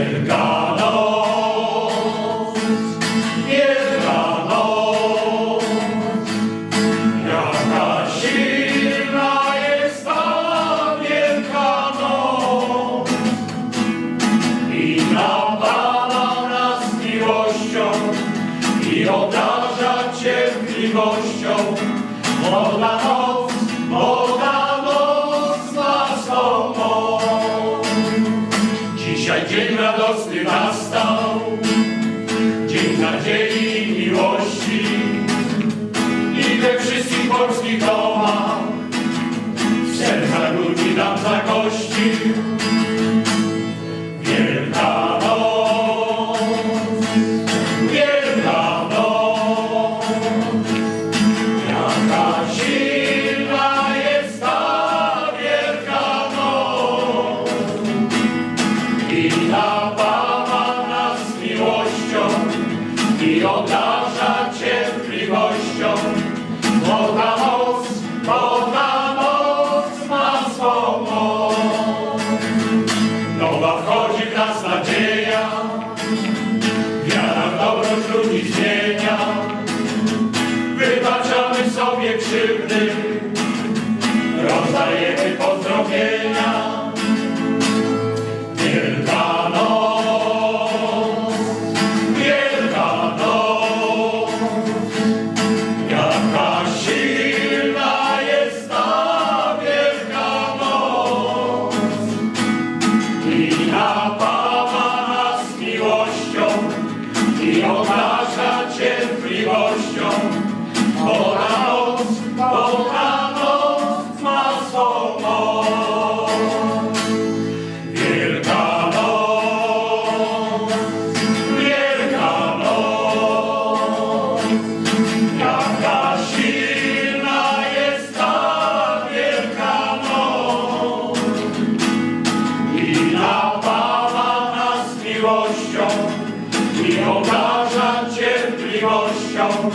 Wielka noc, wielka noc, jaka silna jest ta wielka noc. I napala nas miłością i obdarza cierpliwością, można nastał, dzień nadziei i miłości. I we wszystkich polskich domach w sercach ludzi dam zakości. Wielka i obdarza cierpliwością. Bo ta moc, bo ta moc ma swą moc. Nowa wchodzi w nas nadzieja, wiara w dobroć ludzi zmienia. Wybaczamy sobie krzywdy, rozdajemy pozdrowienia. Bo ta noc, noc ma swą moc. Wielka noc, wielka noc, jaka silna jest ta wielka noc. I napawa nas miłością i obraża cierpliwością.